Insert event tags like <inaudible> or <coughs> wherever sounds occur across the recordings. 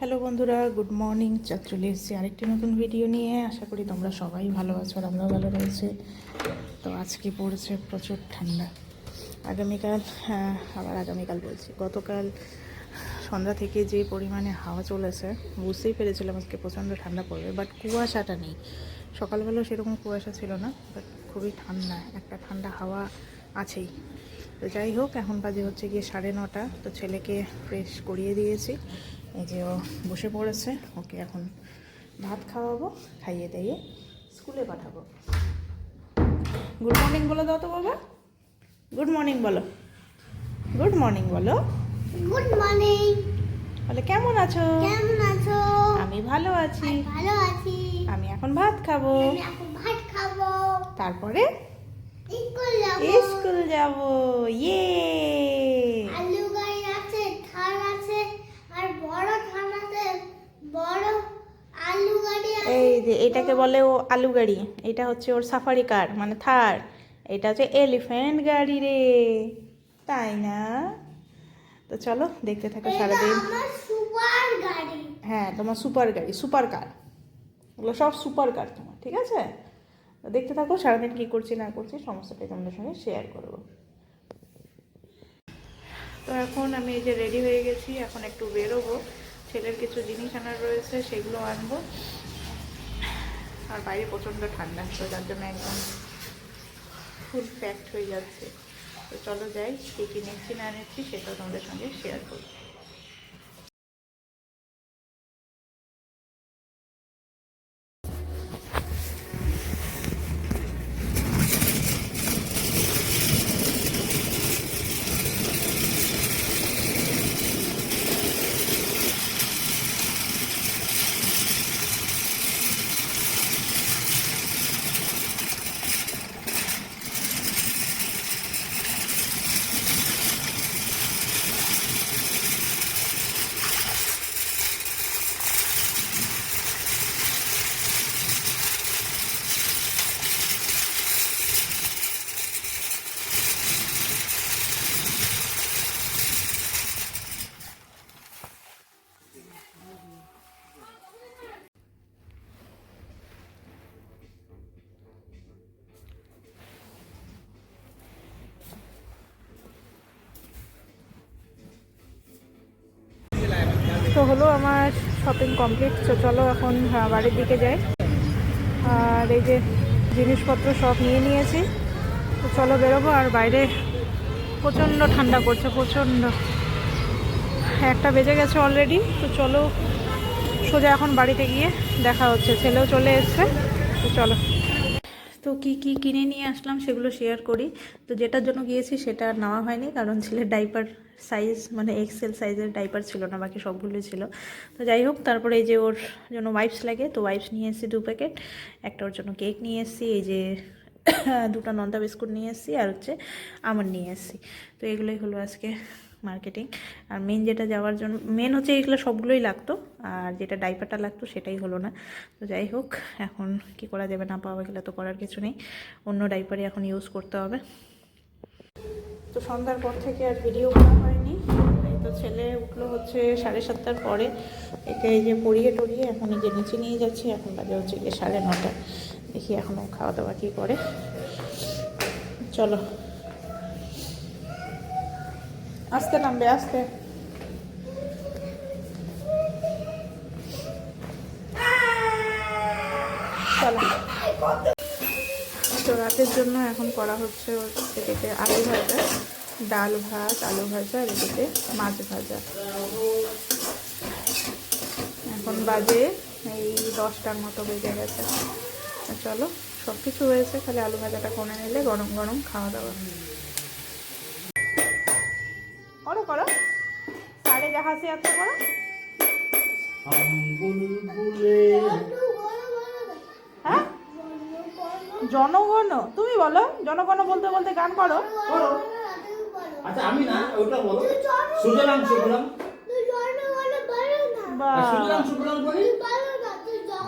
Hello বন্ধুরা, good morning. চাঁদ চলে এসেছি আরেকটি নতুন ভিডিও নিয়ে। আশা করি তোমরা সবাই ভালো আছো আর আমরাও ভালো রয়েছে। তো আজকে পড়েছে প্রচুর ঠান্ডা। আগামীকাল হ্যাঁ আবার আগামীকাল বলছি। গতকাল সন্ধ্যা থেকে যে পরিমাণে হাওয়া চলেছে, বুঝতেই পেরেছিলাম আজকে প্রচণ্ড ঠান্ডা পড়বে বাট কুয়াশাটা নেই। সকালবেলাও সেরকম কুয়াশা ছিল না বাট খুবই ঠান্ডা, একটা ঠান্ডা হাওয়া আছেই। তো যাই হোক, এখন বাজে হচ্ছে গিয়ে সাড়ে নটা। তো ছেলেকে ফ্রেশ করিয়ে দিয়েছি। এই যে ও বসে পড়েছে ওকে এখন ভাত খাওয়াবো খাইয়ে দাইয়ে স্কুলে পাঠাবো। গুড মর্নিং বলো দাও তো বাবা গুড মর্নিং বলো। গুড মর্নিং বলো। গুড মর্নিং বলে কেমন আছো? কেমন আছো? আমি ভালো আছি। ভালো আছি। আমি এখন ভাত খাব। আমি এখন ভাত খাব। তারপরে স্কুল যাব। স্কুল যাব। ইয়ে আলু গাড়ি আছে থার আছে আর বড় থার আছে বড় আলু গাড়ি আছে এই যে এটাকে বলে ও আলু গাড়ি এটা হচ্ছে ওর সাফারি কার মানে থার। এটা হচ্ছে এলিফ্যান্ট গাড়ি রে। তাই না? তো চলো দেখতে থাকো সারাদিন। হ্যাঁ তোমার সুপার গাড়ি সুপার কার ওগুলো সব সুপার কার তোমার ঠিক আছে? তো দেখতে থাকো সারাদিন কী করছি না করছি সমস্তটাই তোমাদের সঙ্গে শেয়ার করব। তো এখন আমি এই যে রেডি হয়ে গেছি এখন একটু বেরোবো। ছেলের কিছু জিনিস আনার রয়েছে সেগুলো আনব। আর বাইরে প্রচণ্ড ঠান্ডা, তো যার জন্য একদম ফুল প্যাকড হয়ে যাচ্ছে। তো চলো যাই, কী কী নিচ্ছি না এনেছি সেটাও তোমাদের সঙ্গে শেয়ার করব তো হলো আমার শপিং কমপ্লিট তো চলো এখন আহ, বাড়ির দিকে যাই। আর এই যে জিনিসপত্র সব নিয়ে নিয়েছি তো চলো বেরোবো। আর বাইরে প্রচণ্ড ঠান্ডা করছে প্রচণ্ড। একটা বেজে গেছে অলরেডি তো চলো সোজা এখন বাড়িতে গিয়ে দেখা হচ্ছে। ছেলেও চলে এসছে তো চলো। তো কি কি কিনে নিয়ে আসলাম সেগুলো শেয়ার করি। তো যেটার জন্য গিয়েছি সেটা নেওয়া হয়নি কারণ ছেলের ডাইপার সাইজ মানে এক্সেল সাইজের ডাইপার ছিল না, বাকি সবগুলোই ছিল। তো যাই হোক, তারপরে এই যে ওর জন্য ওয়াইপস লাগে, তো ওয়াইপস নিয়ে এসেছি দু প্যাকেট একটা ওর জন্য কেক নিয়ে এসেছি, এই যে <coughs> দুটো নন্দা বিস্কুট নিয়ে এসেছি, আর হচ্ছে আমার নিয়ে এসেছি। তো এগুলোই হলো আজকে মার্কেটিং আর মেন যেটা যাওয়ার জন্য মেন হচ্ছে এগুলো সবগুলোই লাগতো, আর যেটা ডাইপারটা লাগতো সেটাই হলো না। তো যাই হোক, এখন কি করা যাবে না পাওয়া গেলে তো করার কিছু নেই। অন্য ডাইপারই এখন ইউজ করতে হবে। তো সন্ধ্যার পর থেকে আর ভিডিও করা হয়নি। তো ছেলে উঠল হচ্ছে সাড়ে সাতটার পরে। একে এই যে পড়িয়ে টড়িয়ে এখন এই যে নিচে নিয়ে যাচ্ছি, এখন বাজে হচ্ছে গিয়ে সাড়ে নটা। দেখি এখনও খাওয়া দাওয়া কী করে। চলো। আস্তে নামবে, আস্তে। চলো। তো রাতের জন্য এখন করা হচ্ছে এদিকে আলু ভাজা, ডাল ভাত, আলু ভাজা, আর এদিকে মাছ ভাজা। এখন বাজে এই দশটার মতো বেজে গেছে। চলো সব কিছু হয়েছে, খালি আলু ভাজাটা কমে নিলে গরম গরম খাওয়া দাওয়া। করো করো। সাড়ে জাহাজে আছে করো জনগণ তুমি বলো জনগণ বলতে বলতে গান করো। আচ্ছা আমি না ওটা বলো।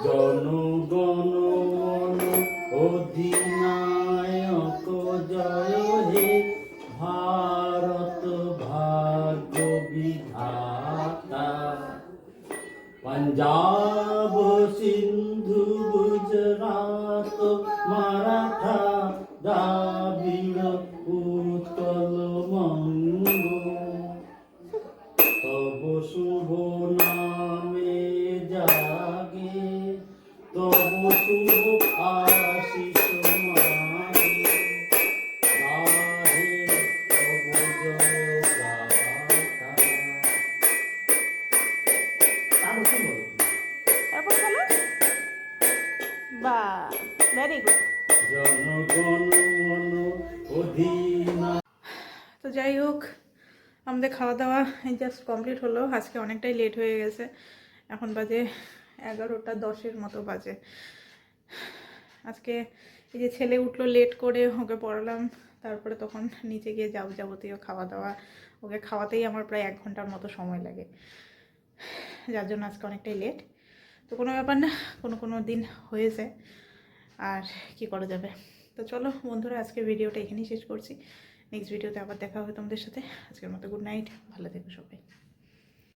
জনগণ অধিনায়ক জয় হে ভারত ভাগ্য বিধাতা। পঞ্জাব ভেরি গুড তো যাই হোক আমাদের খাওয়া দাওয়া জাস্ট কমপ্লিট হলো। আজকে অনেকটাই লেট হয়ে গেছে। এখন বাজে এগারোটা দশের মতো বাজে। আজকে এই যে ছেলে উঠল লেট করে ওকে পড়ালাম। তারপরে তখন নিচে গিয়ে যাব যাবতীয় খাওয়া দাওয়া। ওকে খাওয়াতেই আমার প্রায় এক ঘণ্টার মতো সময় লাগে। যার জন্য আজকে অনেকটাই লেট তো কোনো ব্যাপার না কোনো কোনো দিন হয়েছে। আর কি করা যাবে? তো চলো বন্ধুরা আজকে ভিডিওটা এখানেই শেষ করছি। নেক্সট ভিডিওতে আবার দেখা হবে তোমাদের সাথে। আজকের মতো গুড নাইট ভালো থেকো সবাই।